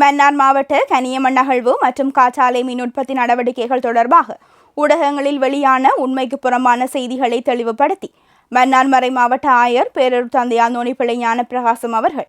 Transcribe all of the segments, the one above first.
மன்னார் மாவட்ட கனியமண் நகழ்வு மற்றும் காற்றாலை மின் உற்பத்தி நடவடிக்கைகள் தொடர்பாக ஊடகங்களில் வெளியான உண்மைக்கு புறம்பான செய்திகளை தெளிவுபடுத்தி மன்னார் மறை மாவட்ட ஆயர் பேரூர் தந்தையார் நோனிப்பிள்ளை ஞான பிரகாசம் அவர்கள்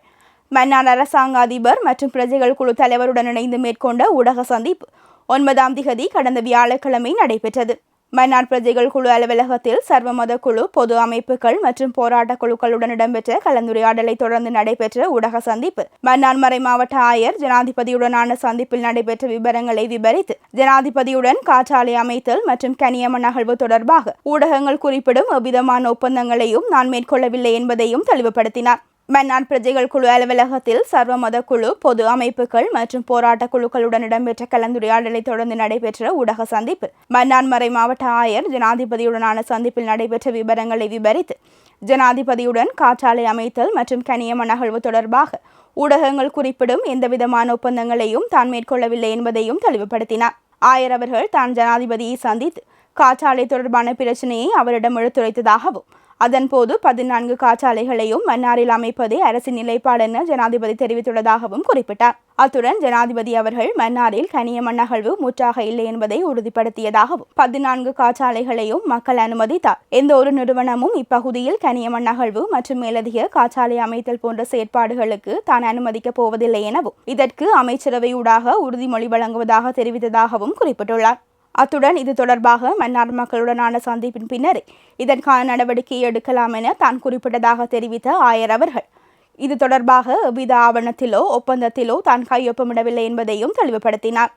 மன்னார் அரசாங்க அதிபர் மற்றும் பிரஜைகள் குழு தலைவருடன் இணைந்து மேற்கொண்ட ஊடக சந்திப்பு ஒன்பதாம் திகதி கடந்த வியாழக்கிழமை நடைபெற்றது. மன்னார் பிரஜைகள் குழு அலுவலகத்தில் சர்வமத குழு பொது அமைப்புகள் மற்றும் போராட்ட குழுக்களுடன் இடம்பெற்ற கலந்துரையாடலை தொடர்ந்து நடைபெற்ற ஊடக சந்திப்பு. மன்னார் மறை மாவட்ட ஆயர் ஜனாதிபதியுடனான சந்திப்பில் நடைபெற்ற விவரங்களை விவரித்து ஜனாதிபதியுடன் காற்றாலை அமைத்தல் மற்றும் கனியம நகழ்வு தொடர்பாக ஊடகங்கள் குறிப்பிடும் எவ்விதமான ஒப்பந்தங்களையும் நான் மேற்கொள்ளவில்லை என்பதையும் தெளிவுபடுத்தினார். மன்னார் பிரஜைகள் குழு அலுவலகத்தில் சர்வமத குழு பொது அமைப்புகள் மற்றும் போராட்ட குழுக்களுடன் இடம்பெற்ற கலந்துரையாடலை தொடர்ந்து நடைபெற்ற ஊடக சந்திப்பு. மன்னார் மறை மாவட்ட ஆயர் ஜனாதிபதியுடனான சந்திப்பில் நடைபெற்ற விவரங்களை விவரித்து ஜனாதிபதியுடன் காற்றாலை அமைத்தல் மற்றும் கனியம நகழ்வு தொடர்பாக ஊடகங்கள் குறிப்பிடும் எந்தவிதமான ஒப்பந்தங்களையும் தான் மேற்கொள்ளவில்லை என்பதையும் தெளிவுபடுத்தினார். ஆயர் அவர்கள் தான் ஜனாதிபதியை சந்தித்து காற்றாலை தொடர்பான பிரச்சனையை அவரிடம் எடுத்துரைத்ததாகவும் அதன்போது பதினான்கு காற்றாலைகளையும் மன்னாரில் அமைப்பதே அரசின் நிலைப்பாடு என ஜனாதிபதி தெரிவித்துள்ளதாகவும் குறிப்பிட்டார். அத்துடன் ஜனாதிபதி அவர்கள் மன்னாரில் கனிய மண்ணகழ்வு முற்றாக இல்லை என்பதை உறுதிப்படுத்தியதாகவும் பதினான்கு காற்றாலைகளையும் மக்கள் அனுமதித்தார். எந்த ஒரு நிறுவனமும் இப்பகுதியில் கனிய மண்ணகழ்வு மற்றும் மேலதிக காற்றாலை அமைத்தல் போன்ற செயற்பாடுகளுக்கு தான் அனுமதிக்கப் போவதில்லை எனவும் இதற்கு அமைச்சரவையூடாக உறுதிமொழி வழங்குவதாக தெரிவித்ததாகவும் குறிப்பிட்டுள்ளார். அத்துடன் இது தொடர்பாக மன்னார் மக்களுடனான சந்திப்பின் பின்னர் இதற்கான நடவடிக்கை எடுக்கலாம் என தான் குறிப்பிட்டதாக தெரிவித்த ஆயர் அவர்கள். இது தொடர்பாக எவ்வித ஆவணத்திலோ ஒப்பந்தத்திலோ தான் கையொப்பமிடவில்லை என்பதையும் தெளிவுபடுத்தினார்.